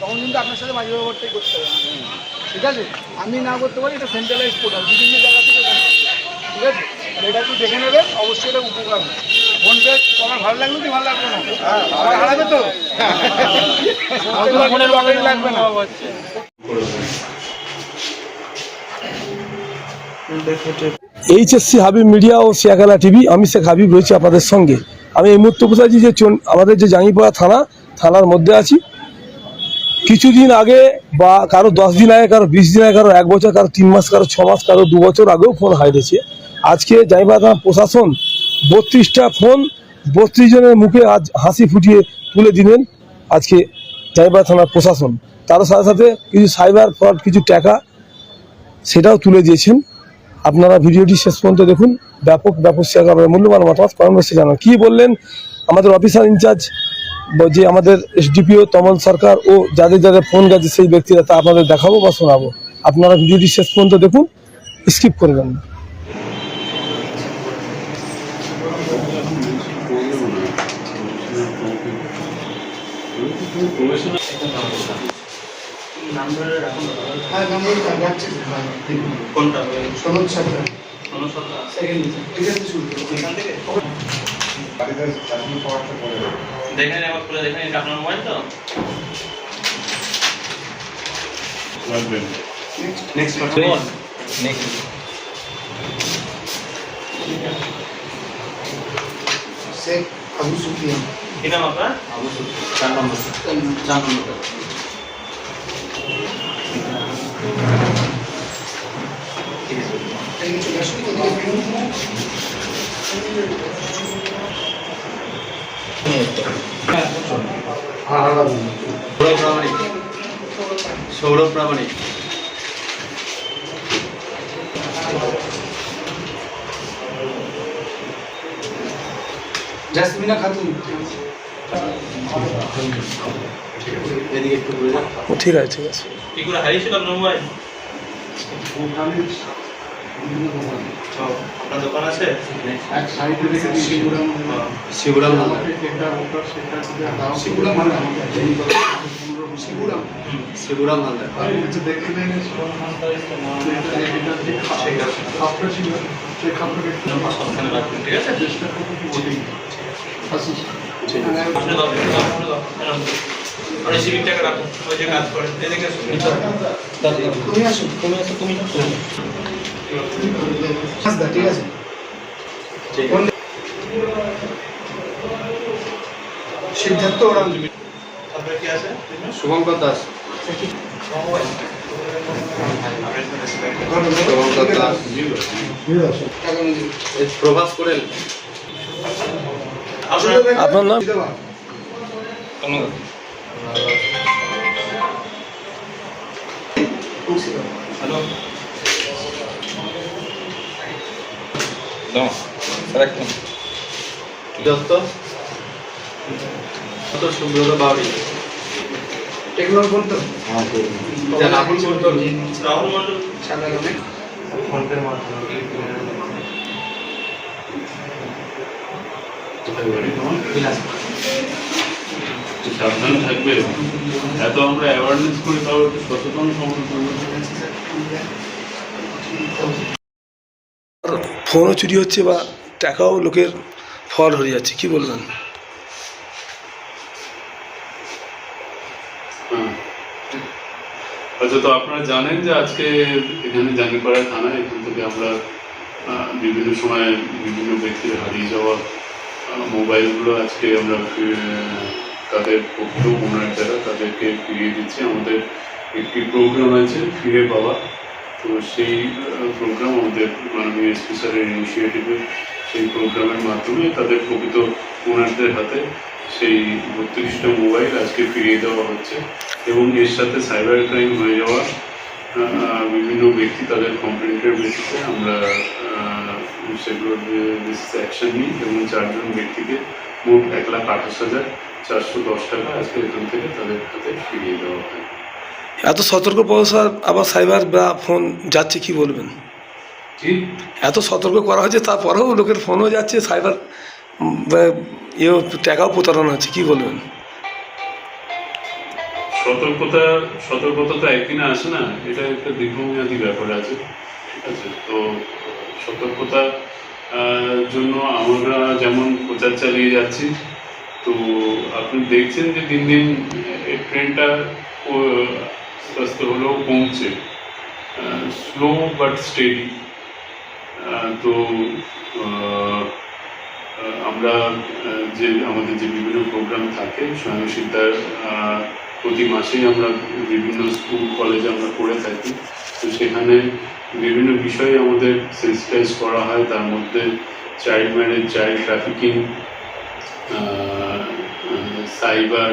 তখন কিন্তু আপনার সাথে মাঝে ব্যবহারটাই করতে হবে। ঠিক আছে? আমি না করতে পারি এটা সেন্ট্রালাইজ পোর্টাল বিভিন্ন জায়গা থেকে ঠিক আছে? এটা একটু দেখে নেবেন অবশ্যই এটা উপকার। হবে ফোনপে তোমার ভালো লাগল কি ভালো লাগল না? আমার হারাবে তো? ব্যাটারি লাগবে না। এইচএসসি হাবিব মিডিয়া ও শিয়াখালা টিভি আমি শেখ হাবিব রয়েছি আপনাদের সঙ্গে। আমি এই মুহূর্তে বসে আছি যে আমাদের যে জাঙ্গিপাড়া থানা থানার মধ্যে আছি। কিছুদিন আগে বা কারও দশ দিন আগে, কারও বিশ দিন আগে, কারও এক বছর, কারও তিন মাস, কারও ছ মাস, কারও দু বছর আগেও ফোন হারিয়েছে। আজকে থানা প্রশাসন বত্রিশটা ফোন বত্রিশ জনের মুখে আজ হাসি ফুটিয়ে তুলে দিলেন আজকে জাঙ্গিপাড়া থানার প্রশাসন। তার সাথে সাথে কিছু সাইবার ফ্রড, কিছু টাকা সেটাও তুলে দিয়েছেন। আপনারা ভিডিওটি শেষ পর্যন্ত দেখুন। ব্যাপক ব্যাপক শেয়ার মূল্যবান মতামত কমেন্ট জানান। কি বললেন আমাদের অফিসার ইনচার্জ যে আমাদের এসডিপিও তমল সরকার ও যাদের যাদের ফোন গেছে সেই ব্যক্তিরা তা আপনাদের দেখাবো বা শোনাবো। আপনারা ভিডিওটি শেষ পর্যন্ত দেখুন স্কিপ করবেন না। হ্যাঁ নম্বর রাখছি কোনটা সনদ সরকার সেকেন্ড ঠিক আছে শুরু এখান থেকে দেখে নিন একবার খুলে দেখে নিন আপনার মোবাইল তো। নেক্সট নেক্সট শেখ আবু সুফিয়ান কি নাম আপনার? চার নম্বর চার নম্বর ঠিক আছে এই চলে আসুন কোথায় সৌরভ প্রামাণিক সৌরভ প্রামাণিক জাসমিনা খাতুন। ঠিক আছে ঠিক আছে। হারিয়েছিল আপনার দোকান আছে? শিবরাম মানে শিবুরাম শিবরাম। হালদার রাখবেন ঠিক আছে। এই সিভিকটাকে রাখুন যে কাজ করেন। তুমি আসো তুমি আসো তুমি ঠিক আছে সিদ্ধার্থ ওরাম আছে শুভঙ্কর দাস শুভঙ্কর দাস প্রভাস করেন আপনার আপনার নাম? হ্যালো দত্ত দত্ত সুব্রত বাউরি টেকনোল বলতো রাহুল মন্ডল। রাহুল মন্ডল। সাদা রঙের ফোনপের মাধ্যমে সাবধান থাকবে। এত আমরা অ্যাওয়ারনেস করি তাও একটু সচেতন সমাজ ফোনও চুরি হচ্ছে বা টাকাও লোকের ফল হয়ে যাচ্ছে, কি বলবেন। আচ্ছা তো আপনারা জানেন যে আজকে এখানে জাঙ্গিপাড়া থানা এখান থেকে আমরা বিভিন্ন সময় বিভিন্ন ব্যক্তির হারিয়ে যাওয়া মোবাইলগুলো আজকে আমরা তাদের পক্ষ ওনার যারা তাদেরকে ফিরিয়ে দিচ্ছি। আমাদের একটি প্রোগ্রাম আছে, ফিরে পাওয়া। তো সেই প্রোগ্রাম আমাদের মাননীয় এসপি স্যারের ইনিশিয়েটিভে সেই প্রোগ্রামের মাধ্যমে তাদের প্রকৃত ওনারদের হাতে সেই বত্রিশটা মোবাইল আজকে ফিরিয়ে দেওয়া হচ্ছে এবং এর সাথে সাইবার ক্রাইম হয়ে যাওয়া বিভিন্ন ব্যক্তি তাদের কমপ্লেন্টের বেসিসে আমরা সেগুলোর অ্যাকশন নিই এবং চারজন ব্যক্তিকে মোট এক লাখ আঠাশ হাজার চারশো দশ টাকা আজকে এখান থেকে তাদের হাতে ফিরিয়ে দেওয়া হয়। এত সতর্ক প্রসার আবার সাইবার বা ফোন যাচ্ছে কি বলবেন? এত সতর্ক করা হয়েছে তারপরেও লোকের ফোনও যাচ্ছে সাইবার ইয়েও টাকাও প্রতারণা হচ্ছে কি বলবেন? সতর্কতা সতর্কতা তো একদিনে আসে না? এটা একটা দীর্ঘমেয়াদী ব্যাপার আছে ঠিক আছে? তো সতর্কতা জন্য আমরা যেমন প্রচার চালিয়ে যাচ্ছি তো আপনি দেখছেন যে দিন দিন এই ট্রেনটা আস্তে হলেও কমছে স্লো বাট স্টেডি তো আমরা যে আমাদের যে বিভিন্ন প্রোগ্রাম থাকে স্বয়ংসিদ্ধার আহ, প্রতি মাসেই আমরা বিভিন্ন স্কুল কলেজে আমরা করে থাকি। তো সেখানে বিভিন্ন বিষয়ে আমাদের সেন্সিটাইজ করা হয়। তার মধ্যে child marriage child trafficking cyber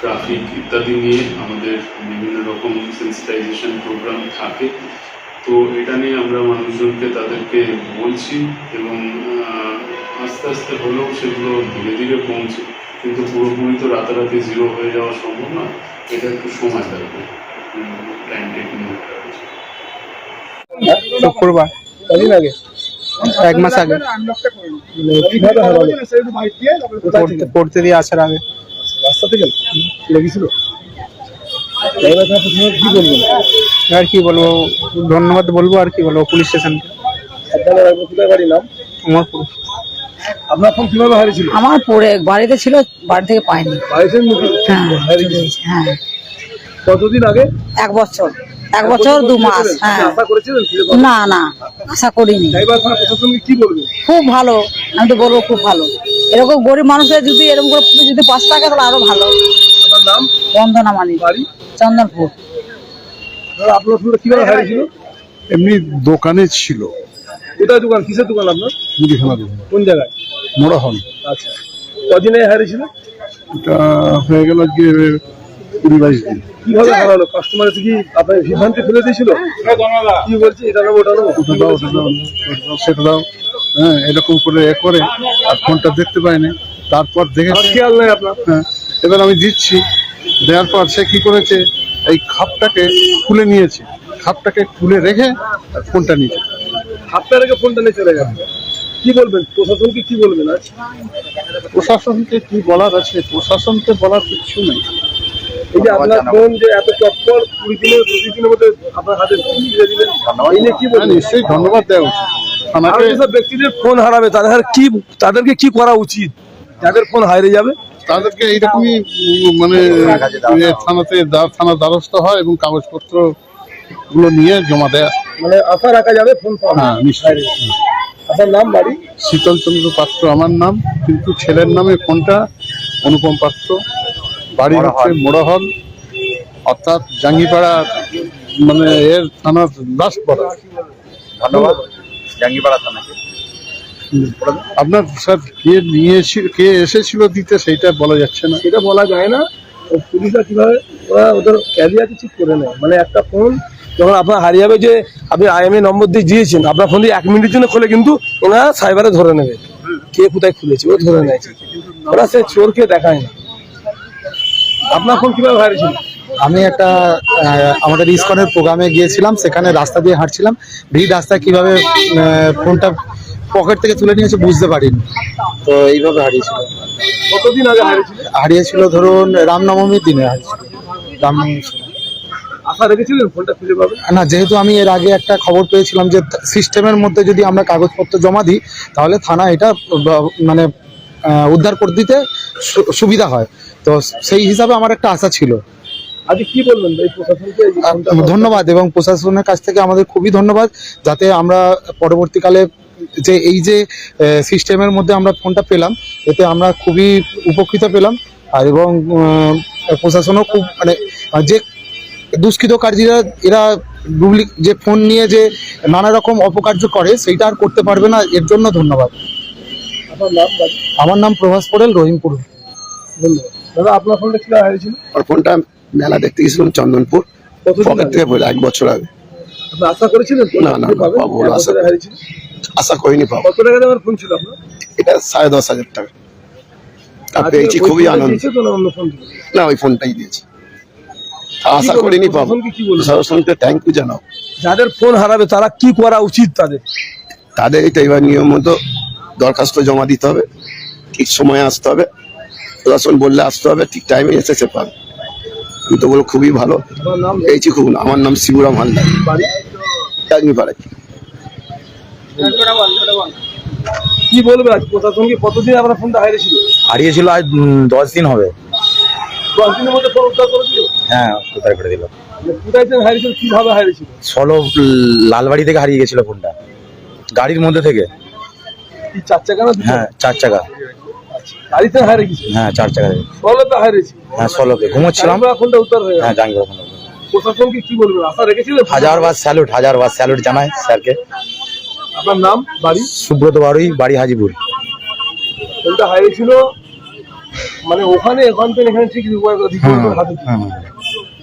traffic ইত্যাদি নিয়ে আমাদের বিভিন্ন রকম সেন্সিটাইজেশন প্রোগ্রাম থাকে। তো এটা নিয়ে আমরা মানুষজনকে তাদেরকে বলছি এবং আস্তে আস্তে হলেও সেগুলো ধীরে ধীরে কমছে। কিন্তু পুরোপুরি তো রাতারাতি জিরো হয়ে যাওয়া সম্ভব না। এটা একটু সময় লাগবে। টাইম টেকিং শুক্রবার। কদিন আগে? এক মাস আগে। মানে পড়তে দিয়ে আসার আগে। থেকে? লেগেছিল কি বলবেন? আর কি বলব? ধন্যবাদ বলব আর কি বলব? পুলিশ স্টেশনকে নাম? উমরপুর আপনার ফোন কীভাবে হারিয়েছিল? আমার পড়ে বাড়িতে ছিল বাড়ি থেকে পাইনি। হ্যাঁ হ্যাঁ। কতদিন আগে? এক বছর। এক বছর দু মাস হ্যাঁ? না না আশা করিনি। কি বলবেন? খুব ভালো আমি তো বলব খুব ভালো। এরকম গরিব মানুষের যদি এরকম করে যদি পাশ থাকে তাহলে আরও ভালো। আপনার নাম? বন্ধনা মানি। বাড়ি? চন্দনপুর। আপনার ফোনটা কীভাবে হারিয়েছিল এমনি দোকানে ছিল। কোথায় দোকান? কিসের দোকান আপনার? মুদিখানা দোকান। কোন জায়গায়? মোড়া হল। আচ্ছা। কদিনে হারিয়েছিল? এটা হয়ে গেল আজকে কুড়ি বাইশ দিন। কীভাবে হারালো? কাস্টমার কি আপনার বিভ্রান্তি ফেলে দিয়েছিল? কি বলছে? এটা নেব ওটা নেব? ওটা দাও ওটা দাও, সেটা দাও। হ্যাঁ এরকম করে এ করে আর ফোনটা দেখতে পাইনি। তারপর খেয়াল নাই আপনার? হ্যাঁ এবার আমি দিচ্ছি। দেওয়ার পর সে কি করেছে? এই খাপটাকে খুলে নিয়েছে। খাপটাকে খুলে রেখে আর ফোনটা নিয়েছে। খাপটা রেখে ফোনটা নিয়ে চলে গেছে। কি বলবেন? প্রশাসনকে কি বলবেন আজ? প্রশাসনকে কি বলার আছে? প্রশাসনকে বলার কিচ্ছু নেই। এই যে আপনার যে এত কুড়ি দিনের পঁচিশ দিনের মধ্যে আপনার হাতে দিয়ে দিলেন কি হ্যাঁ, নিশ্চয়ই ধন্যবাদ দেওয়া উচিত। আমাকে ব্যক্তিদের ফোন হারাবে তাদের কি তাদেরকে কি করা উচিত? যাদের ফোন হারিয়ে যাবে। তাদেরকে এইরকমই মানে থানাতে দা- থানা দ্বারস্থ হয় এবং কাগজপত্রগুলো নিয়ে জমা দেয়। মানে আশা রাখা যাবে ফোন হ্যাঁ নিশ্চয়ই। আপনার নাম বাড়ি? শীতল চন্দ্র পাত্র আমার নাম। কিন্তু ছেলের নামে ফোনটা অনুপম পাত্র। বাড়ি হচ্ছে মোড়হল অর্থাৎ জাঙ্গিপাড়া মানে এর থানার লাস্ট পাড়া ধন্যবাদ। জাঙ্গিপাড়া থানাকে। আপনার স্যার কে নিয়েছিল কে এসেছিল দিতে সেইটা বলা যাচ্ছে না। সেটা বলা যায় না। পুলিশরা কীভাবে ওরা ওদের ক্যারিয়ারকে ঠিক করে নেয়। মানে একটা ফোন যখন আপনার হারিয়ে যাবে যে আপনি আইএমএ নম্বর দিয়ে দিয়েছেন আপনার ফোন দিয়ে এক মিনিটের জন্য খুলে কিন্তু ওরা সাইবারে ধরে নেবে। কে কোথায় খুলেছে ও ধরে নেয়। ওরা সে চোরকে দেখায় না। আপনার ফোন কীভাবে হারিয়েছিল আমি একটা আমাদের ইসকনের প্রোগ্রামে গিয়েছিলাম সেখানে রাস্তা দিয়ে হাঁটছিলাম। ভিড় রাস্তায় কীভাবে ফোনটা পকেট থেকে তুলে নিয়েছে বুঝতে পারিনি। তো এইভাবে হারিয়েছিল। কতদিন আগে হারিয়েছিল? হারিয়েছিল ধরুন রামনবমীর দিনে হারিয়েছিল। রামনবমীর আশা রেখেছিলেন ফোনটা ফিরে পাবেন না যেহেতু আমি এর আগে একটা খবর পেয়েছিলাম যে সিস্টেমের মধ্যে যদি আমরা কাগজপত্র জমা দিই তাহলে থানা এটা মানে উদ্ধার করে দিতে সুবিধা হয়। তো সেই হিসাবে আমার একটা আশা ছিল। কি বলবেন এই প্রশাসনকে ধন্যবাদ এবং প্রশাসনের কাছ থেকে আমাদের খুবই ধন্যবাদ যাতে আমরা পরবর্তীকালে যে এই যে সিস্টেমের মধ্যে আমরা ফোনটা পেলাম এতে আমরা খুবই উপকৃত পেলাম। আর এবং প্রশাসনও খুব মানে যে দুষ্কৃতকারীরা এরা ডুপ্লি যে ফোন নিয়ে যে নানা রকম অপকার্য করে সেইটা আর করতে পারবে না এর জন্য ধন্যবাদ। আমার নাম প্রভাস পটেল রহিমপুর। ধন্যবাদ। দাদা আপনার ফোনটা কীভাবে হারিয়েছিল আর ফোনটা মেলা দেখতে গেছিলাম চন্দনপুর। পকেট থেকে বলে এক বছর আগে। আশা করেছিলেন না, না, পাবো, আশা আশা করিনি পাবো। কত টাকা দামের ফোন ছিল এটা সাড়ে দশ হাজার টাকা। তা পেয়েছি খুবই আনন্দ। না ওই ফোনটাই দিয়েছি। আশা করিনি পাবো। থ্যাংক ইউ জানাও। যাদের ফোন হারাবে তারা কি করা উচিত তাদের? তাদের এটা এবার নিয়ম মতো দরখাস্ত জমা দিতে হবে। ঠিক সময়ে আসতে হবে। প্রশাসন বললে আসতে হবে ঠিক টাইমে এসে সে পাবে। আমি তো বলব খুবই ভালো। পেয়েছি খুব আমার নাম শিবুরাম হালদার। বাড়ি চাকরিপাড়ায় কি বলবে আজ? প্রশাসনকে কতদিন আপনার ফোনটা হারিয়েছিল? হারিয়েছিল আজ দশ দিন হবে। দশ দিনের মধ্যে ফোন উদ্ধার করেছিল? হ্যাঁ কোথায় করে দিল। কোথায় হারিয়েছিল কীভাবে হারিয়েছিল? সলো লালবাড়ি থেকে হারিয়ে গেছিল ফোনটা। গাড়ির মধ্যে থেকে। চার চাকা না হ্যাঁ চার চাকা। গাড়িতে হ্যাঁ চার চাকা সলতে হারিয়েছে হ্যাঁ ঘুমোচ্ছিলাম। হয়ে হ্যাঁ জাঙ্গিপাড়া ফোন প্রশাসনকে কি বলবেন? আশা রেখেছিলেন? হাজার বার স্যালুট হাজার বার স্যালুট জানাই স্যারকে। আপনার নাম বাড়ি? সুব্রত বাড়ুই বাড়ি হাজিপুর। ফোনটা হারিয়েছিল মানে ওখানে এখান থেকে এখানে ঠিক হাতে।